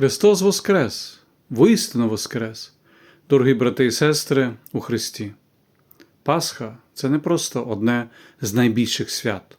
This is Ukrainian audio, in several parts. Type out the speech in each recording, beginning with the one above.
Христос Воскрес, воістину Воскрес, дорогі брати і сестри у Христі. Пасха це не просто одне з найбільших свят,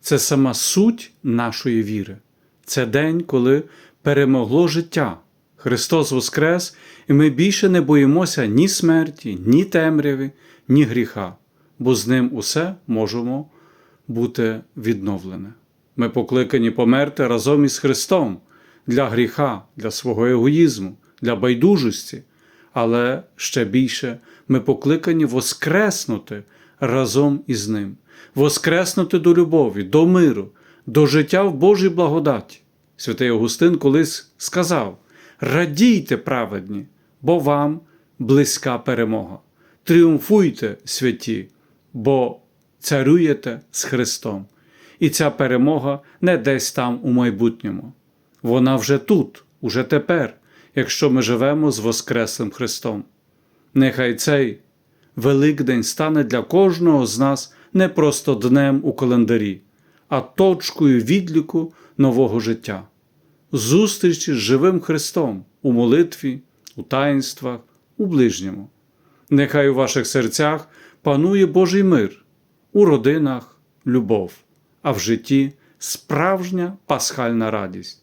це сама суть нашої віри. Це день, коли перемогло життя. Христос Воскрес, і ми більше не боїмося ні смерті, ні темряви, ні гріха, бо з ним усе можемо бути відновлене. Ми покликані померти разом із Христом для гріха, для свого егоїзму, для байдужості, але ще більше ми покликані воскреснути разом із Ним, воскреснути до любові, до миру, до життя в Божій благодаті. Святий Августин колись сказав: Радійте, праведні, бо вам близька перемога. Тріумфуйте, святі, бо царюєте з Христом. І ця перемога не десь там у майбутньому. Вона вже тут, уже тепер, якщо ми живемо з Воскреслим Христом. Нехай цей Великдень стане для кожного з нас не просто днем у календарі, а точкою відліку нового життя, зустрічі з живим Христом у молитві, у таїнствах, у ближньому. Нехай у ваших серцях панує Божий мир, у родинах любов, а в житті справжня пасхальна радість.